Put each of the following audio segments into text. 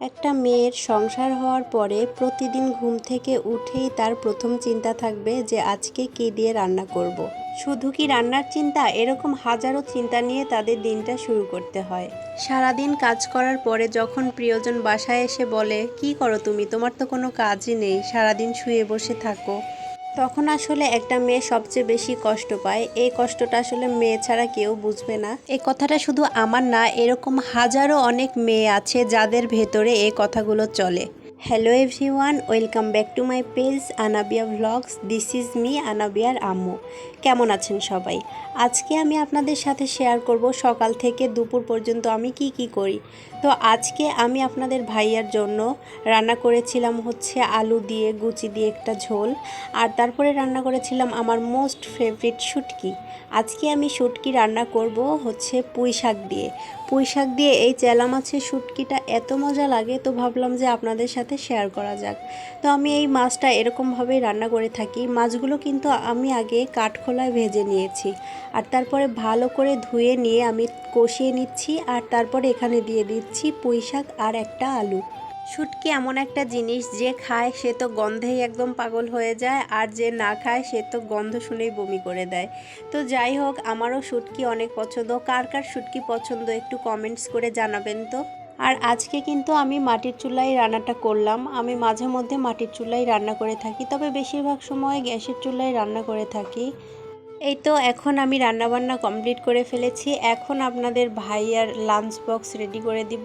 একটা মেয়ের সংসার হওয়ার পরে প্রতিদিন ঘুম থেকে উঠেই তার প্রথম চিন্তা থাকবে যে আজকে কি দিয়ে রান্না করব। শুধু কি রান্নার চিন্তা, এরকম হাজারো চিন্তা নিয়ে তাদের দিনটা শুরু করতে হয়। সারাদিন কাজ করার পরে যখন প্রিয়জন বাসায় এসে বলে, কি করো তুমি? তোমার তো কোনো কাজই নেই, সারাদিন শুয়ে বসে থাকো। তখন আসলে একটা মেয়ে সবচেয়ে বেশি কষ্ট পায়। এই কষ্টটা আসলে মেয়ে ছাড়া কেউ বুঝবে না। এই কথাটা শুধু আমার না, এরকম হাজারো অনেক মেয়ে আছে যাদের ভেতরে এই কথাগুলো চলে। Hello everyone welcome back to my page Anabia vlogs this is me আনাবিয়ার আম্মু। কেমন আছেন সবাই? আজকে আমি আপনাদের সাথে শেয়ার করব সকাল থেকে দুপুর পর্যন্ত আমি কি কি করি। তো আজকে আমি আপনাদের ভাইয়ার জন্য রান্না করেছিলাম হচ্ছে আলু দিয়ে, গুচি দিয়ে একটা ঝোল। আর তারপরে রান্না করেছিলাম আমার মোস্ট ফেভারিট শুটকি। আজকে আমি শুটকি রান্না করব হচ্ছে পুঁই শাক দিয়ে। পুঁই শাক দিয়ে এই চেলা মাছের শুটকিটা এত মজা লাগে, তো ভাবলাম যে আপনাদের সাথে শেয়ার করা যাক। তো আমি এই মাছটা এরকমভাবেই রান্না করে থাকি। মাছগুলো কিন্তু আমি আগে কাঠখোলায় ভেজে নিয়েছি। আর তারপরে ভালো করে ধুয়ে নিয়ে আমি কষিয়ে নিচ্ছি, আর তারপরে এখানে দিয়ে দিচ্ছি পুঁইশাক আর একটা আলু। শুটকি এমন একটা জিনিস যে খায়, সে তো গন্ধেই একদম পাগল হয়ে যায়, আর যে না খায়, সে তো গন্ধ শুনেই বমি করে দেয়। তো যাই হোক, আমারও শুটকি অনেক পছন্দ। কার কার শুটকি পছন্দ একটু কমেন্টস করে জানাবেন তো। আর আজকে কিন্তু আমি মাটির চুলায় রান্নাটা করলাম। আমি মাঝে মধ্যে মাটির চুলায় রান্না করে থাকি, তবে বেশিরভাগ সময় গ্যাসের চুলায় রান্না করে থাকি। এই তো এখন আমি রান্নাবান্না কমপ্লিট করে ফেলেছি। এখন আপনাদের ভাইয়ার লাঞ্চ বক্স রেডি করে দিব।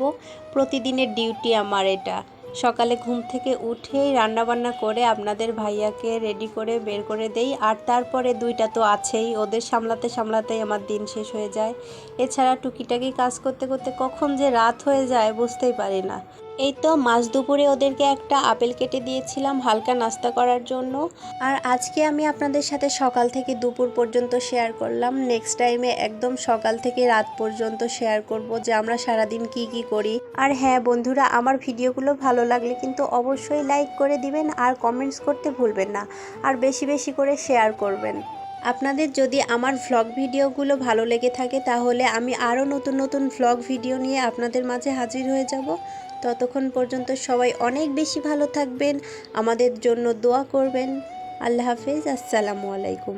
প্রতিদিনের ডিউটি আমার এটা। সকালে ঘুম থেকে উঠেই রান্নাবান্না করে আপনাদের ভাইয়াকে রেডি করে বের করে দেই। আর তারপরে দুইটা তো আছেই, ওদের সামলাতে সামলাতেই আমার দিন শেষ হয়ে যায়। এছাড়া টুকিটাকি কাজ করতে করতে কখন যে রাত হয়ে যায় বুঝতেই পারি না। এই তো মাঝ দুপুরে ওদেরকে একটা আপেল কেটে দিয়েছিলাম হালকা নাস্তা করার জন্য। আর আজকে আমি আপনাদের সাথে সকাল থেকে দুপুর পর্যন্ত শেয়ার করলাম। নেক্সট টাইমে একদম সকাল থেকে রাত পর্যন্ত শেয়ার করব যে আমরা সারাদিন কি কি করি। আর হ্যাঁ বন্ধুরা, আমার ভিডিওগুলো ভালো লাগলে কিন্তু অবশ্যই লাইক করে দিবেন আর কমেন্টস করতে ভুলবেন না। আর বেশি বেশি করে শেয়ার করবেন। আপনাদের যদি আমার ভ্লগ ভিডিওগুলো ভালো লেগে থাকে তাহলে আমি আরও নতুন নতুন ভ্লগ ভিডিও নিয়ে আপনাদের মাঝে হাজির হয়ে যাব। ততক্ষণ পর্যন্ত সবাই অনেক বেশি ভালো থাকবেন, আমাদের জন্য দোয়া করবেন। আল্লাহ হাফেজ, আসসালামু আলাইকুম।